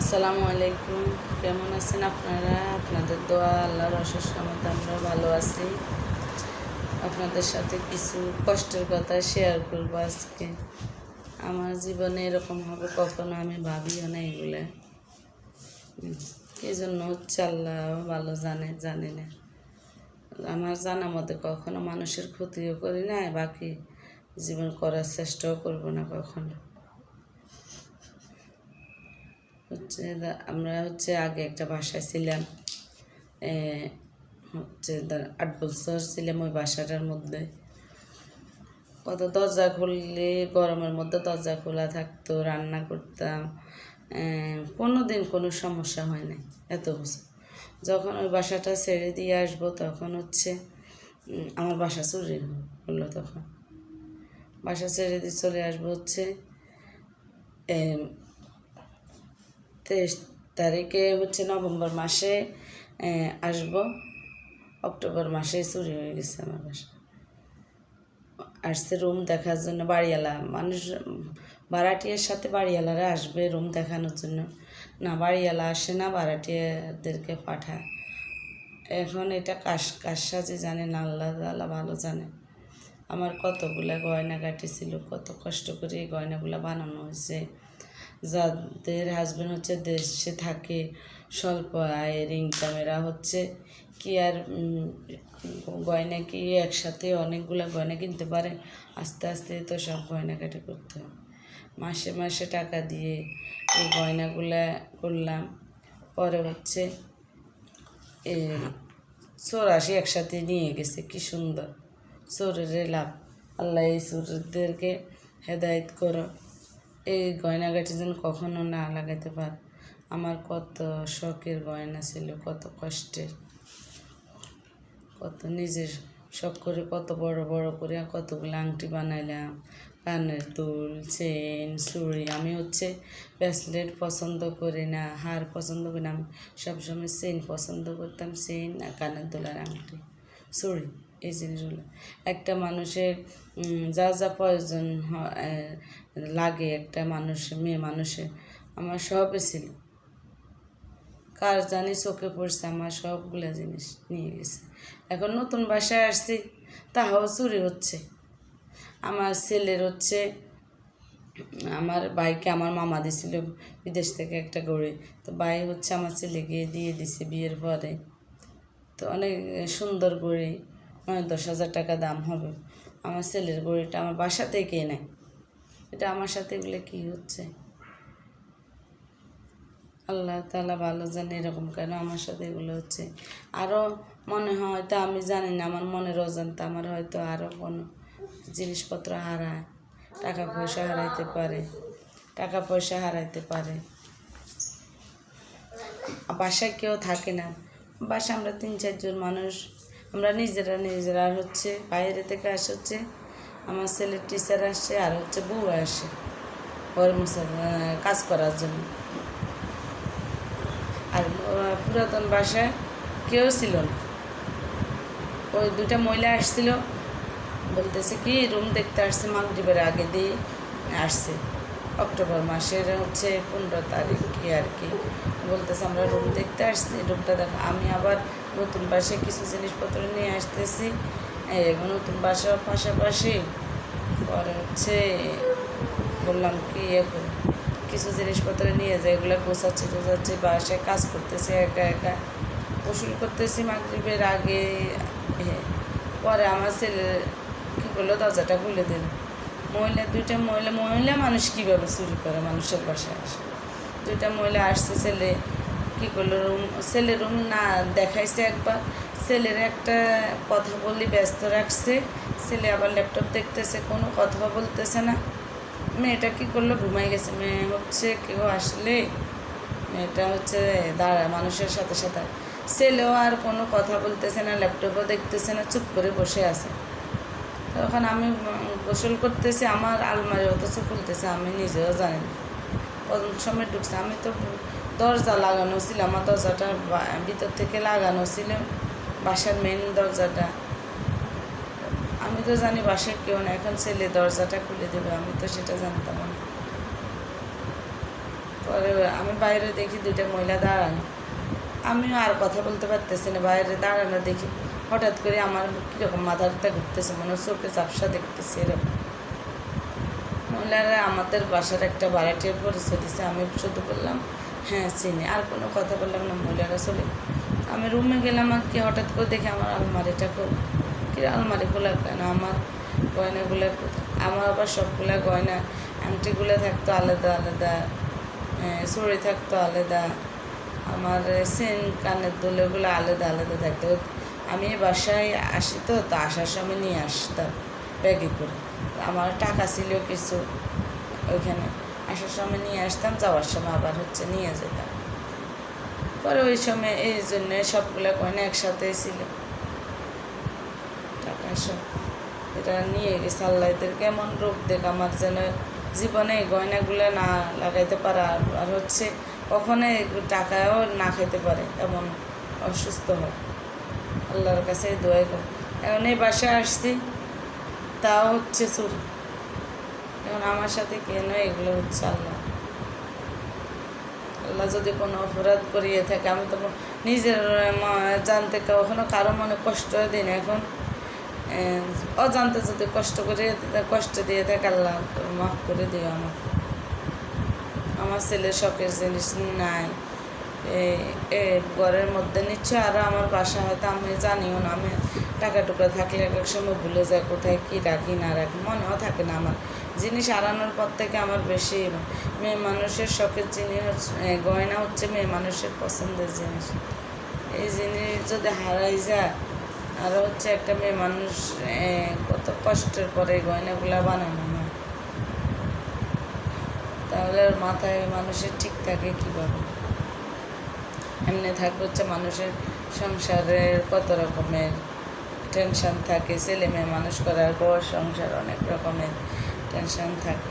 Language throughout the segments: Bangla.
আসসালামু আলাইকুম। কেমন আছেন আপনারা? আপনাদের দোয়া, আল্লাহর অশেষ রহমতে আমরা ভালো আছি। আপনাদের সাথে কিছু কষ্টের কথা শেয়ার করব আজকে। আমার জীবনে এরকম হবে কখনো, আমি ভাবিও না এগুলো। এই জন্য হচ্ছে আল্লাহ ভালো জানে, জানি না। আমার জানা মতে কখনো মানুষের ক্ষতিও করি না, বাকি জীবন করার চেষ্টাও করব না কখনো। হচ্ছে আমরা হচ্ছে আগে একটা বাসায় ছিলাম হচ্ছে আট বছর ছিলাম ওই বাসাটার মধ্যে। কত দরজা খুললে, গরমের মধ্যে দরজা খোলা থাকতো, রান্না করতাম কোনো দিন কোনো সমস্যা হয় নাই এত বছর। যখন ওই বাসাটা ছেড়ে দিয়ে আসব তখন হচ্ছে আমার বাসা চুরি হলো তখন। বাসা ছেড়ে দিয়ে চলে আসব হচ্ছে তেইশ তারিখে হচ্ছে নভেম্বর মাসে আসব। অক্টোবর মাসে চুরি হয়ে গেছে আমার বাসা। আসছে রুম দেখার জন্য বাড়িওয়ালা। মানুষ ভাড়াটিয়ার সাথে বাড়িওয়ালারা আসবে রুম দেখানোর জন্য। না, বাড়িওয়ালা আসে না ভাড়াটিয়াদেরকে পাঠায়। এখন এটা কাশ কার সাজে জানে না, আল্লাহ আল্লাহ ভালো জানে। আমার কতগুলো গয়না ছিল, কত কষ্ট করে গয়নাগুলো বানানো হয়েছে। যাদের হাজবেন্ড হচ্ছে দেশে থাকে, স্বল্প আয়ের ইনকামেরা হচ্ছে কি আর গয়না কি একসাথে অনেকগুলো গয়না কিনতে পারে? আস্তে আস্তে তো সব গয়নাকাটি করতে হবে মাসে মাসে টাকা দিয়ে এই গয়নাগুলা করলাম। পরে হচ্ছে এ চোরাশি একসাথে নিয়ে গেছে, কি সুন্দর। চোরের লাভ। আল্লাহ এই চোরদেরকে হেদায়েত করো। এই গয়নাগাটি যেন কখনো না লাগাতে পার। আমার কত শখের গয়না ছিল, কত কষ্টের। কত নিজের শখ করে কত বড় বড় করে কতগুলো আংটি বানাইলাম। কানের দুল, চেন, চুড়ি, আমি হচ্ছে ব্রেসলেট পছন্দ করি না, হার পছন্দ করি না, আমি সবসময় চেন পছন্দ করতাম, চেন আর কানের দুলার আংটি, চুড়ি। এই জিনিসগুলো। একটা মানুষের যা যা প্রয়োজন লাগে একটা মানুষের মেয়ে মানুষের, আমার সবই ছিল। কার জানি চোখে পড়ছে, আমার সবগুলা জিনিস নিয়ে গেছে। এখন নতুন বাসায় আসছি, তাহাও চুরি হচ্ছে। আমার ছেলের হচ্ছে, আমার ভাইকে আমার মামা দিছিল বিদেশ থেকে একটা গড়ে তো ভাই হচ্ছে আমার ছেলেকে দিয়ে দিছে বিয়ের পরে। তো অনেক সুন্দর গড়ি নয় দশ হাজার টাকা দাম হবে। আমার ছেলের গড়িটা আমার বাসা থেকে নেয় এটা আমার সাথে এগুলো কী হচ্ছে? আল্লাহ তালা ভালো জানে এরকম কেন আমার সাথে এগুলো হচ্ছে। আরও মনে হয় হয়তো আমি জানি না, আমার মনের অজান্তা আমার হয়তো আরও কোনো জিনিসপত্র হারায়, টাকা পয়সা হারাইতে পারে, টাকা পয়সা হারাইতে পারে। বাসায় কেউ থাকে না। বাসা আমরা তিন চারজন মানুষ আমরা নিজেরা নিজেরা আর হচ্ছে বাইরে থেকে আসে হচ্ছে আমার ছেলের টিচার আসে আর হচ্ছে বউ আসে ওর কাজ করার জন্য। আর পুরাতন বাসায় কেউ ছিল না। ওই দুটা মহিলা আসছিল, বলতেছে কি রুম দেখতে আসছে, মাগরিবের আগে দিয়ে আসছে। অক্টোবর মাসের হচ্ছে পনেরো তারিখ কি আর কি। বলতেছে আমরা রুম দেখতে আসছি রুমটা দেখ, আমি আবার নতুন বাসে কিছু জিনিসপত্র নিয়ে আসতেছি নতুন বাসার পাশাপাশি পরে হচ্ছে বললাম কি এখন কিছু জিনিসপত্র নিয়ে যায় এগুলো গোছাচ্ছি টোছাচ্ছি, বাসায় কাজ করতেছি, একা একা। গোসল করতেছি মাগরিবের আগে হ্যাঁ পরে আমার ছেলে কী করল, দরজাটা খুলে দিল। মহিলা, দুইটা মহিলা মহিলা মানুষ কীভাবে চুরি করে মানুষের বাসায় আসে? দুইটা মহিলা আসছে, ছেলে কী করল? রুম, ছেলে রুম না দেখাইছে একবার। ছেলের একটা কথা বললি, ব্যস্ত রাখছে। ছেলে আবার ল্যাপটপ দেখতেছে, কোনো কথা বলতেছে না। মেয়েটা কী করল? ঘুমাই গেছে। মেয়ে হচ্ছে, কেউ আসলে মেয়েটা হচ্ছে দাঁড়া, মানুষের সাথে সাথে। ছেলেও আর কোনো কথা বলতেছে না, ল্যাপটপও দেখতেছে না, চুপ করে বসে আছে। তখন আমি গোসল করতেছি, আমার আলমারি অথচ খুলতেছে, আমি নিজেও জানি কোন সময় ঢুকছে, আমি তো দরজা লাগানো ছিল, আমার দরজাটা ভিতর থেকে লাগানো ছিল, বাসার মেন দরজাটা। আমি তো জানি বাসার কেউ না, এখন ছেলে দরজাটা খুলে দেবে, আমি তো সেটা জানতাম না। পরে আমি বাইরে দেখি দুইটা মহিলা দাঁড়ানো। আমিও আর কথা বলতে পারতেছি না, বাইরে দাঁড়ানো দেখি। হঠাৎ করে আমার কীরকম মাথাটা ঘুরতেছে, মনে হচ্ছে চোখে চাপসা দেখতেছি এরকম। মহিলারা আমাদের বাসার একটা ভাড়াটির পরিচয় দিছে, আমি শুধু বললাম হ্যাঁ চিনি। আর কোনো কথা বললাম না, মহিলারা চলে আমি রুমে গেলাম আর কি হঠাৎ করে দেখি আমার আলমারিটা খোলা। কি আলমারি খোলা কেন? আমার গয়নাগুলো আমার আবার সবগুলা গয়না, আংটিগুলো থাকতো আলাদা আলাদা চুড়ি থাকতো আলাদা, আমার সেন কানের দুলেগুলো আলাদা আলাদা থাকতো। আমি বাসায় আসি তো তো আসার সময় নিয়ে আসতাম ব্যাগে করে। আমার টাকা ছিল কিছু ওইখানে। আসার সময় নিয়ে আসতাম, যাওয়ার সময় আবার হচ্ছে নিয়ে যেতাম। পরে ওই সময় এই জন্য সবগুলো গয়না একসাথে ছিল। টাকা সব এটা নিয়ে গেছে আল্লাহ এদের কেমন রোগ দেখ, আমার যেন জীবনে এই গয়নাগুলো না লাগাইতে পারে, আর- আর হচ্ছে কখনো টাকাও না খেতে পারে, এমন অসুস্থ হয় আল্লাহর কাছে দোয়াই কর। এখন এই বাসায় আসছি, তাও হচ্ছে চুরি। এখন আমার সাথে কেন এগুলো হচ্ছে আল্লাহ? আল্লাহ যদি কোনো অপরাধ করিয়ে থাকে, আমি তো নিজের জানতে কখনো কারও মনে কষ্ট দিই না এখন। অজান্তে যদি কষ্ট করে কষ্ট দিয়ে থাকে, আল্লাহ মাফ করে দিও আমাকে। আমার ছেলের শখের জিনিস নাই। ঘরের মধ্যে নিশ্চয় আরও আমার বাসা হয়তো আমি জানিও না, আমি টাকা টুকরা থাকলে এক এক সময় ভুলে যায় কোথায় কী রাখি, না রাখি, মনেও থাকে না আমার। জিনিস হারানোর পর থেকে আমার বেশি মেয়ে মানুষের শখের জিনিস হচ্ছে গয়না হচ্ছে মেয়ে মানুষের পছন্দের জিনিস। এই জিনিস যদি হারাই যায়, আর হচ্ছে একটা মেয়ে মানুষ কত কষ্টের পরে গয়নাগুলা বানানো হয়। তাহলে মাথায় মানুষের ঠিক থাকে কীভাবে? এমনি থাকে হচ্ছে, মানুষের সংসারের কত রকমের টেনশন থাকে, ছেলে মেয়ে মানুষ করার পর সংসার অনেক রকমের টেনশন থাকে।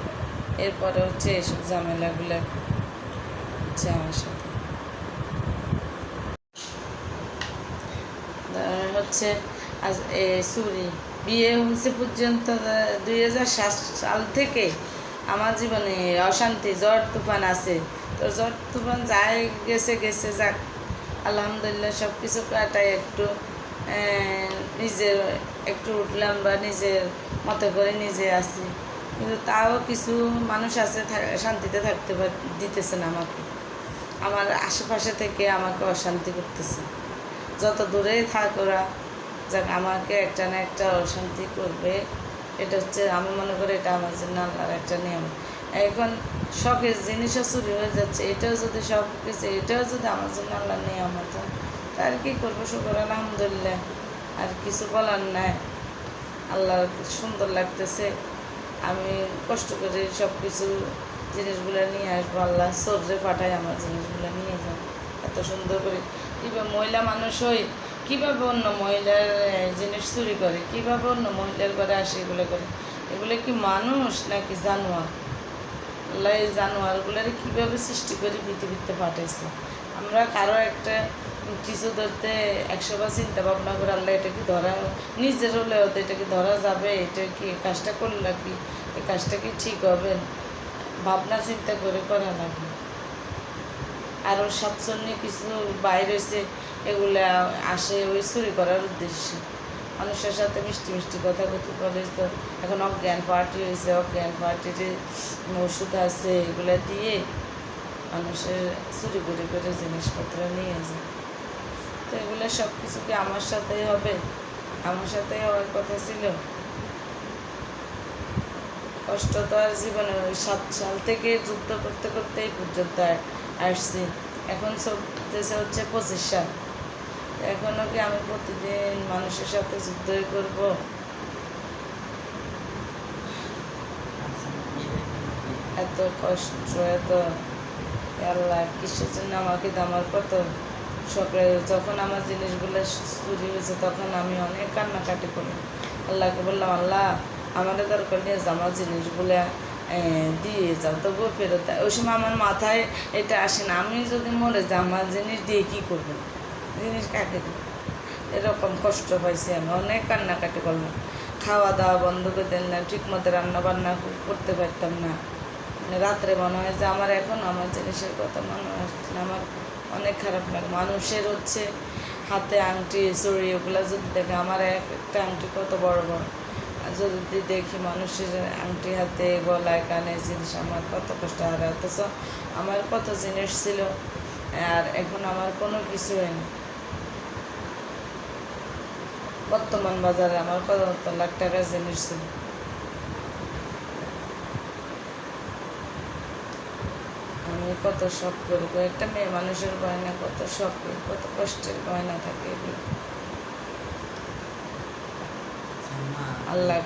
এরপরে হচ্ছে এইসব ঝামেলাগুলো হচ্ছে আমার সাথে। হচ্ছে আজ এ সুরি, বিয়ে হয়েছে পর্যন্ত দুই হাজার সাত সাল থেকে। আমার জীবনে অশান্তি, জ্বর, তুফান আছে। তো তুফান যাই, গেছে গেছে, যাক। আলহামদুলিল্লাহ সব কিছু কাটাই একটু নিজের একটু উঠলাম বা নিজের মতো করে নিজে আসি কিন্তু তাও কিছু মানুষ আছে শান্তিতে থাকতে দিতেছে না আমাকে। আমার আশেপাশে থেকে আমাকে অশান্তি করতেছে। যত দূরেই থাক ওরা, যাক, আমাকে একটা না একটা অশান্তি করবে। এটা হচ্ছে, আমি মনে করি এটা আমার জন্য আল্লাহর একটা নিয়ম এখন শখের জিনিসও চুরি হয়ে যাচ্ছে, এটাও যদি সব কিছু এটাও যদি আমার জন্য আল্লাহ নেই আমার হতো তার কি করব? শুকর, আলহামদুলিল্লাহ। আর কিছু বলার নাই। আল্লাহ সুন্দর লাগতেছে। আমি কষ্ট করে সব কিছু জিনিসগুলো নিয়ে আসব। আল্লাহ সর্রে পাঠায় আমার জিনিসগুলো নিয়ে যাও এত সুন্দর করে। কীভাবে মহিলা মানুষ হই, কীভাবে অন্য মহিলার জিনিস চুরি করে? কীভাবে অন্য মহিলার ঘরে আসে এগুলো করে? এগুলো কি মানুষ নাকি জানোয়ার? আল্লাহ এই জানোয়ারগুলোর কীভাবে সৃষ্টি করে পৃথিবীতে পাঠাইছে। আমরা কারও একটা কিছু ধরতে একশোবার চিন্তা ভাবনা করে আল্লাহ এটা কি ধরা, নিজের হলে তো এটা কি ধরা যাবে, এটা কি কাজটা করলে কি, এই কাজটা কি ঠিক হবে? ভাবনা চিন্তা করে করা লাগবে আরও সাতচন্নি কিছু বাইরে হয়েছে এগুলা আসে, ওই চুরি করার উদ্দেশ্যে। মানুষের সাথে মিষ্টি মিষ্টি কথা কথি করে তো এখন অজ্ঞান পার্টি হয়েছে, অজ্ঞান পার্টির ওষুধ আছে, এগুলো দিয়ে মানুষের চুরি করে করে জিনিসপত্র নিয়ে যায়। তো এগুলো সব কিছু কি আমার সাথেই হবে? আমার সাথেই হওয়ার কথা ছিল? কষ্ট তো আর জীবনে ওই সাত সাল থেকে যুদ্ধ করতে করতে এই পর্যন্ত আসছি। এখন চলতেছে হচ্ছে পঁচিশ সাল। এখনও কি আমি প্রতিদিন মানুষের সাথে যুদ্ধই করব? এত কষ্ট, এত আল্লাহ, কিসের জন্য আমাকে তো আমার কত? সকালে যখন আমার জিনিসগুলো চুরি হয়েছে, তখন আমি অনেক কান্নাকাটি করি। আল্লাহকে বললাম, আল্লাহ, আমাদের দরকার নিয়ে যে আমার জিনিসগুলো দিয়ে যাও, তবুও ফেরত ওই সময় আমার মাথায় এটা আসে না। আমি যদি মরে যাই, আমার জিনিস দিয়ে কী করব? জিনিস দেবো এরকম কষ্ট পাইছি আমি অনেক কান্নাকাটি করলাম। খাওয়া দাওয়া বন্ধ করে দিলাম ঠিক মতো রান্না বান্না করতে পারতাম না। মানে রাত্রে মনে হয় যে আমার এখন আমার জিনিসের কথা মনে হচ্ছে না, আমার অনেক খারাপ লাগে। মানুষের হচ্ছে হাতে আংটি চুড়ি ওগুলো যদি দেখে আমার এক একটা আংটি কত বড় বড়। আর যদি দেখি মানুষের আংটি হাতে গলায় কানে জিনিস আমার কত কষ্ট। আর অথচ আমার কত জিনিস ছিল আর এখন আমার কোনো কিছুই নেই। বর্তমান বাজারে আমার কত লাখ টাকার জিনিস ছিল। আমি কত শখ করি একটা মেয়ে মানুষের গয়না কত শখ করি কত কষ্টের গয়না থাকে এগুলো। আল্লাহ।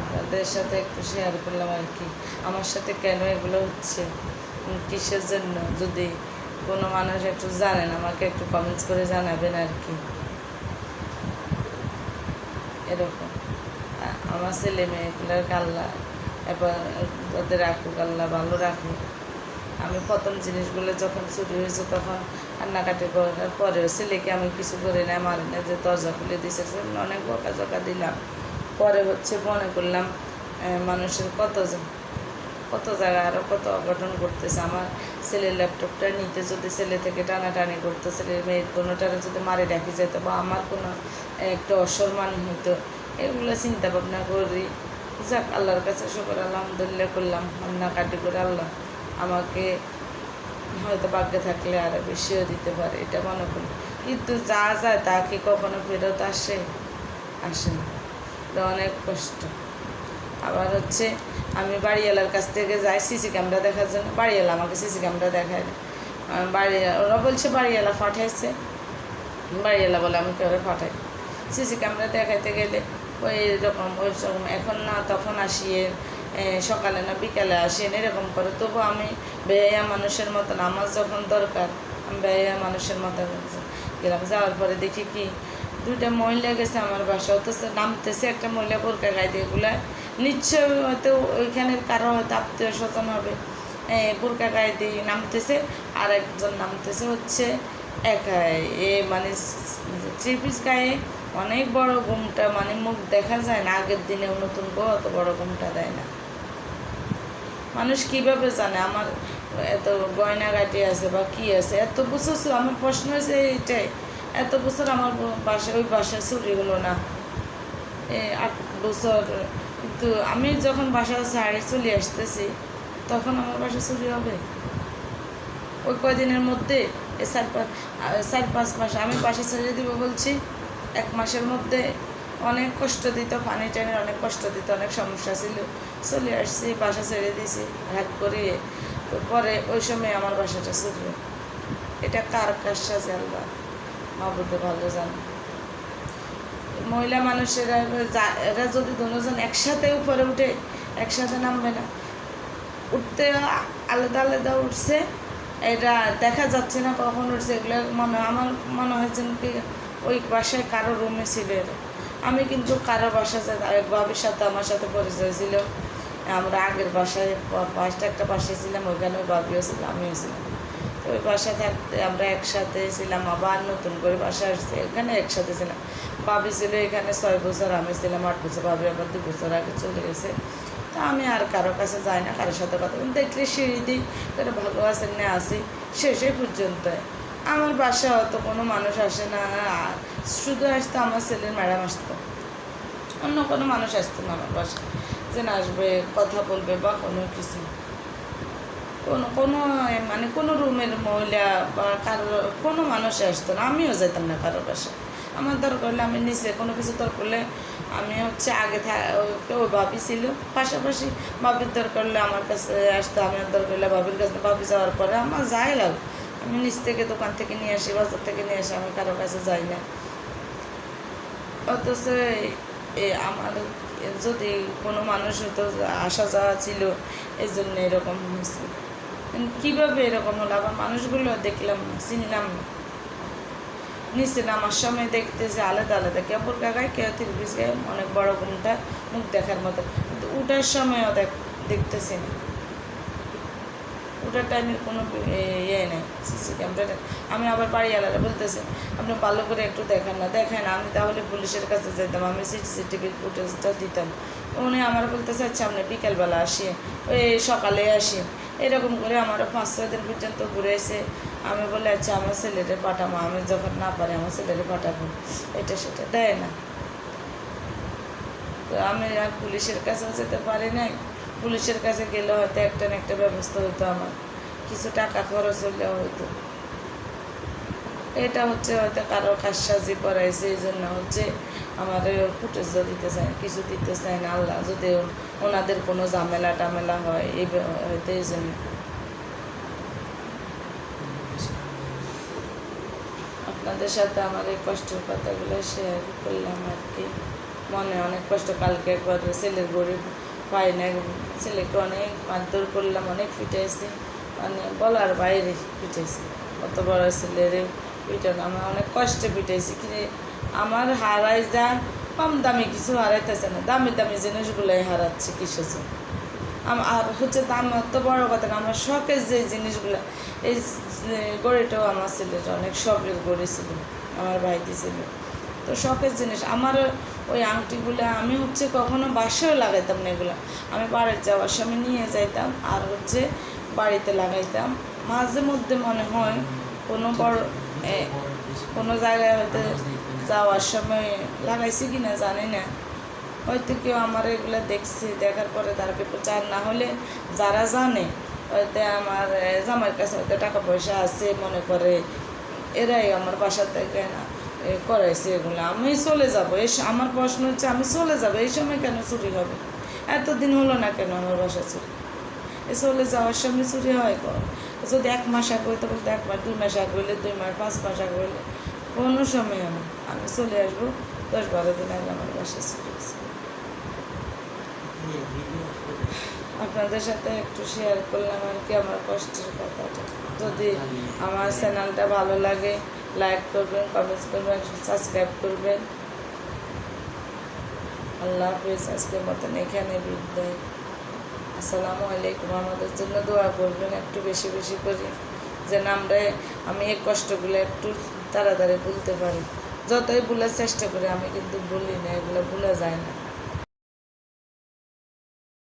আপনাদের সাথে একটু শেয়ার করলাম আর কি। আমার সাথে কেন এগুলো হচ্ছে? কিসের জন্য? যদি কোনো মানুষ একটু জানেন আমাকে একটু কমেন্টস করে জানাবেন আর কি। এরকম। আমার ছেলে মেয়েগুলোর আল্লাহ এবার ওদের রাখুক আল্লাহ ভালো রাখুক আমি প্রথম জিনিসগুলো যখন চুরি হয়েছে তখন কান্নাকাটি করার পরেও ছেলেকে আমি কিছু করে না, মারি না, যে দরজা খুলে দিয়েছে অনেক বকা জকা দিলাম। পরে হচ্ছে মনে করলাম মানুষের কত কত জায়গায় আরও কত অঘটন ঘটতেছে। আমার ছেলের ল্যাপটপটা নিতে যদি ছেলে থেকে টানাটানি করতো, ছেলের মেয়ের কোনোটারে যদি মারে রাখি যেত বা আমার কোনো একটা অসম্মান হতো এগুলো চিন্তা ভাবনা করি। যাক, আল্লাহর কাছে শুকর, আলহামদুলিল্লাহ করলাম, কান্নাকাটি করে আল্লাহ আমাকে হয়তো ভাগ্যে থাকলে আরও বেশিও দিতে পারে, এটা মনে করি। কিন্তু যা যায় তা কি কখনো ফেরত আসে? আসে না। অনেক কষ্ট। আবার হচ্ছে আমি বাড়িওয়ালার কাছ থেকে যাই সিসি ক্যামেরা দেখার জন্য। বাড়িওয়ালা আমাকে সিসি ক্যামেরা দেখায়। বাড়ি ওরা বলছে বাড়িওয়ালা পাঠাইছে। বাড়িওয়ালা বলে আমি কেউ পাঠাই সিসি ক্যামেরা দেখাইতে গেলে ওই রকম ওই রকম এখন না, তখন আসিয়ে সকালে না বিকালে আসেন এরকম করে। তবু আমি বেয়া মানুষের মতন, আমার যখন দরকার, আমি বেয়া মানুষের মতন গেলাম। যাওয়ার পরে দেখি কি দুইটা মহিলা গেছে আমার বাসা অথচ নামতেছে একটা মহিলা বোরকা গাইতে এগুলা নিশ্চয় হয়তো ওইখানের কারও হয়তো আত্মীয় স্বজন হবে বোরকা দিয়ে নামতেছে আর একজন নামতেছে হচ্ছে একাই। এ মানে থ্রি পিস গায়ে অনেক বড় ঘুমটা মানে মুখ দেখা যায় না, আগের দিনে নতুন বউ অত বড় ঘুমটা দেয় না। মানুষ কীভাবে জানে আমার এত গয়নাগাটি আছে বা কি আছে? এত ছিল- আমার প্রশ্ন হয়েছে এইটাই। এত বছর আমার ব- বাসায় ওই বাসায় চুরি হলো না। এ, আট বছর। কিন্তু আমি যখন বাসা ছাড়ে চলে আসতেছি, তখন আমার বাসা চুরি হবে। ওই কয়দিনের মধ্যে এ চার পাঁচ চার পাঁচ মাস আমি বাসা ছেড়ে দিব বলছি। এক মাসের মধ্যে অনেক কষ্ট দিত, পানি টানের অনেক কষ্ট দিত, অনেক সমস্যা ছিল। চলে আসছি, বাসা ছেড়ে দিয়েছি হাত করে। তো পরে ওই সময় আমার বাসাটা চলবে এটা কার কার সাথে আল্লাহ? মাবুদে ভালো জানে। মহিলা মানুষেরা এরা যদি দুজন একসাথে উপরে উঠে, একসাথে নামবে না। উঠতে আলাদা আলাদা উঠছে, এটা দেখা যাচ্ছে না কখন উঠছে, এগুলো মনে, আমার মনে হয়েছে যেন কি ওই বাসায় কারও রুমে ছিল। আমি কিন্তু কারও বাসা বাবির সাথে, আমার সাথে পরিচয় ছিল। আমরা আগের বাসায়, পাঁচটা একটা বাসায় ছিলাম, ওইখানে ওই বাবিও ছিল, আমিও ছিলাম। ওই বাসায় থাকতে আমরা একসাথে ছিলাম, আবার নতুন করে বাসা আসছে, এখানে একসাথে ছিলাম। বাবি ছিল এখানে ছয় বছর, আমি ছিলাম আট বছর বাবি আবার দু বছর আগে চলে গেছে। তো আমি আর কারও কাছে যাই না, কারোর সাথে কথা বলি। দেখলে সিঁড়ি দিই তারা ভালো আছেন না, আসি। শেষে পর্যন্ত। আমার বাসা হয়তো কোনো মানুষ আসে না, আর শুধু আসতো আমার ছেলের ম্যাডাম আসতো। অন্য কোনো মানুষ আসতো না আমার বাসায়। যে আসবে, কথা বলবে বা কোনো কিছু। কোনো কোনো মানে কোনো রুমের মহিলা বা কারও, কোনো মানুষ আসতো না, আমিও যেতাম না কারও বাসায় আমার দরকার হলে আমি নিচে কোনো কিছু দরকার হলে আমি হচ্ছে আগে কেউ ভাবি ছিল। পাশাপাশি ভাবির দরকার হলে আমার কাছে আসতো, আমার দরকার হলে ভাবির কাছে, ভাবি যাওয়ার পরে আমার যাই লাগ আমি নিচ থেকে দোকান থেকে নিয়ে আসি, বাজার থেকে নিয়ে আসি, আমি কারও কাছে যাই না। অথচ আমার যদি কোনো মানুষ হতো, আসা যাওয়া ছিল এই জন্য এরকম হয়েছে। কীভাবে এরকম হলো? আবার মানুষগুলো দেখলাম না চিনলাম না। নিচে নামার সময় দেখতেছে আলাদা আলাদা, কেউ বোরকা গায়ে, কেউ তিরবিস গায়ে, অনেক বড় ঘুমটা মুখ দেখার মতো। কিন্তু উঠার সময়ও দেখ, দেখতেছি না। ওটার টাইমের কোনো ইয়ে নেই, সিসি ক্যামেরা আমি আবার বাড়িওয়ালারা বলতেছে, আপনি ভালো করে একটু দেখেন না, দেখেন, আমি তাহলে পুলিশের কাছে যেতাম, আমি সিসিটিভির ফুটেজটা দিতাম। উনি আমার বলতেছে আচ্ছা আপনি বিকেলবেলা আসি, ওই সকালে আসি। এরকম করে আমারও পাঁচ ছয় দিন পর্যন্ত ঘুরেছে আমি বলে আচ্ছা আমার ছেলেরে পাঠাবো আমি যখন না পারি, আমার ছেলেরে পাঠাবো। এটা সেটা দেয় না। তো আমি আর পুলিশের কাছেও যেতে পারি নাই। পুলিশের কাছে গেলে হয়তো একটা না একটা ব্যবস্থা হতো আমার। কিছু টাকা খরচ হলে হতো এটা হচ্ছে হয়তো কারও কাজসাজি করাইছে, এই জন্য হচ্ছে আমার ফুটেজ দিতে চায় না, কিছু দিতে চায় না আল্লাহ যদি ওনাদের কোনো ঝামেলা টামেলা হয় এই হয়তো এই জন্য। আপনাদের সাথে আমার এই কষ্টের কথাগুলো শেয়ার করলাম আর কি। মনে অনেক কষ্ট কালকে একবার ছেলের গরিব পাই না ছেলেকে অনেক মারধর করলাম অনেক পিটাইছি মানে বলার বাইরে পিটাইছি। অত বড় ছেলের পিটানো আমার অনেক কষ্টে পিটাইছি কিন্তু আমার হারাই যা, কম দামি কিছু হারাইতেছে না। দামি দামি জিনিসগুলোই হারাচ্ছে কিসের আর হচ্ছে দাম অত বড় কথা না, আমার শখের যে জিনিসগুলো, এই গড়িটাও আমার ছেলের অনেক শখের গড়ি ছিল, আমার ভাই ছিল। তো শখের জিনিস, আমার ওই আংটিগুলো আমি হচ্ছে কখনো বাসায়ও লাগাইতাম না এগুলো। আমি বাড়ির যাওয়ার সময় নিয়ে যাইতাম, আর হচ্ছে বাড়িতে লাগাইতাম। মাঝে মধ্যে মনে হয় কোনো বড় কোনো জায়গায় হয়তো যাওয়ার সময় লাগাইছি কি না জানি না। হয়তো কেউ আমার এগুলো দেখছে দেখার পরে তারকে প্রচার না হলে যারা জানে হয়তো আমার এ, জামাইয়ের কাছে হয়তো টাকা পয়সা আছে মনে করে এরাই আমার বাসা থেকে না করাইছে এগুলো। আমি চলে যাব এই আমার প্রশ্ন হচ্ছে আমি চলে যাব এই সময় কেন চুরি হবে? এতদিন হলো না কেন আমার বাসা চুরি? এ চলে যাওয়ার সময় চুরি হয় কখন? যদি এক মাস আগে হইতে বলতে এক মাস দুই মাস আগে হইলে দুই মাস পাঁচ মাস আগে হইলে কোনো সময় আমি আমি চলে আসব দশ বারো দিন আগে আমার বাসা হয়েছে আপনাদের সাথে একটু শেয়ার করলাম আর কি আমার কষ্টের কথাটা যদি আমার চ্যানেলটা ভালো লাগে লাইক করবেন কমেন্টস করবেন সাবস্ক্রাইব করবেন আল্লাহ হাফিজ আজকের মতন এখানে বিদায় আসসালামু আলাইকুম আমাদের জন্য দোয়া করবেন একটু বেশি বেশি করে যেন আমরা আমি এই কষ্টগুলো একটু তাড়াতাড়ি ভুলতে পারি। যতই বলার চেষ্টা করি, আমি কিন্তু বলি না, এগুলো ভুলা যায় না।